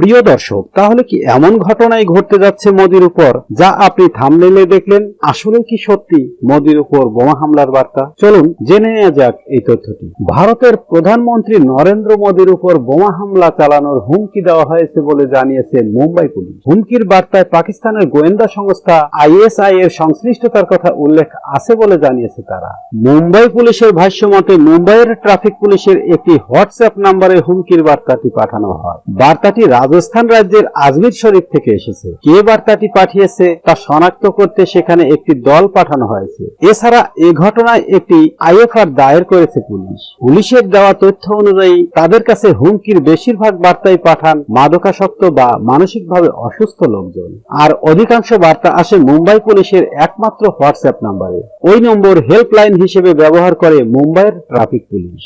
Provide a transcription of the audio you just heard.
প্রিয় দর্শক, তাহলে কি এমন ঘটনাই ঘটতে যাচ্ছে মোদির উপর, যা আপনি থামনেলে দেখলেন? আসলে কি সত্যি মোদির উপর বোমা হামলার বার্তা? চলুন জেনে নেওয়া যাক এই তথ্যটি। ভারতের প্রধানমন্ত্রী নরেন্দ্র মোদির উপর বোমা হামলা চালানোর হুমকি দেওয়া হয়েছে বলে জানিয়েছে মুম্বাই পুলিশ। হুমকির বার্তায় পাকিস্তানের গোয়েন্দা সংস্থা আইএসআই এর সংশ্লিষ্টতার কথা উল্লেখ আছে বলে জানিয়েছে তারা। মুম্বাই পুলিশের ভাষ্য মতে, মুম্বাইয়ের ট্রাফিক পুলিশের একটি হোয়াটসঅ্যাপ নাম্বারে হুমকির বার্তাটি পাঠানো হয়। বার্তাটি রাজস্থান রাজ্যের আজমির শরীফ থেকে এসেছে। কে বার্তাটি পাঠিয়েছে তা শনাক্ত করতে সেখানে একটি দল পাঠানো হয়েছে। এছাড়া এ ঘটনায় একটি আইএফআর দায়ের করেছে পুলিশ। পুলিশের দেওয়া তথ্য অনুযায়ী তাদের কাছে হুমকির বেশিরভাগ বার্তাই পাঠান মাদকাসক্ত বা মানসিকভাবে অসুস্থ লোকজন। আর অধিকাংশ বার্তা আসে মুম্বাই পুলিশের একমাত্র হোয়াটসঅ্যাপ নাম্বারে। ওই নম্বর হেল্পলাইন হিসেবে ব্যবহার করে মুম্বাইয়ের ট্রাফিক পুলিশ।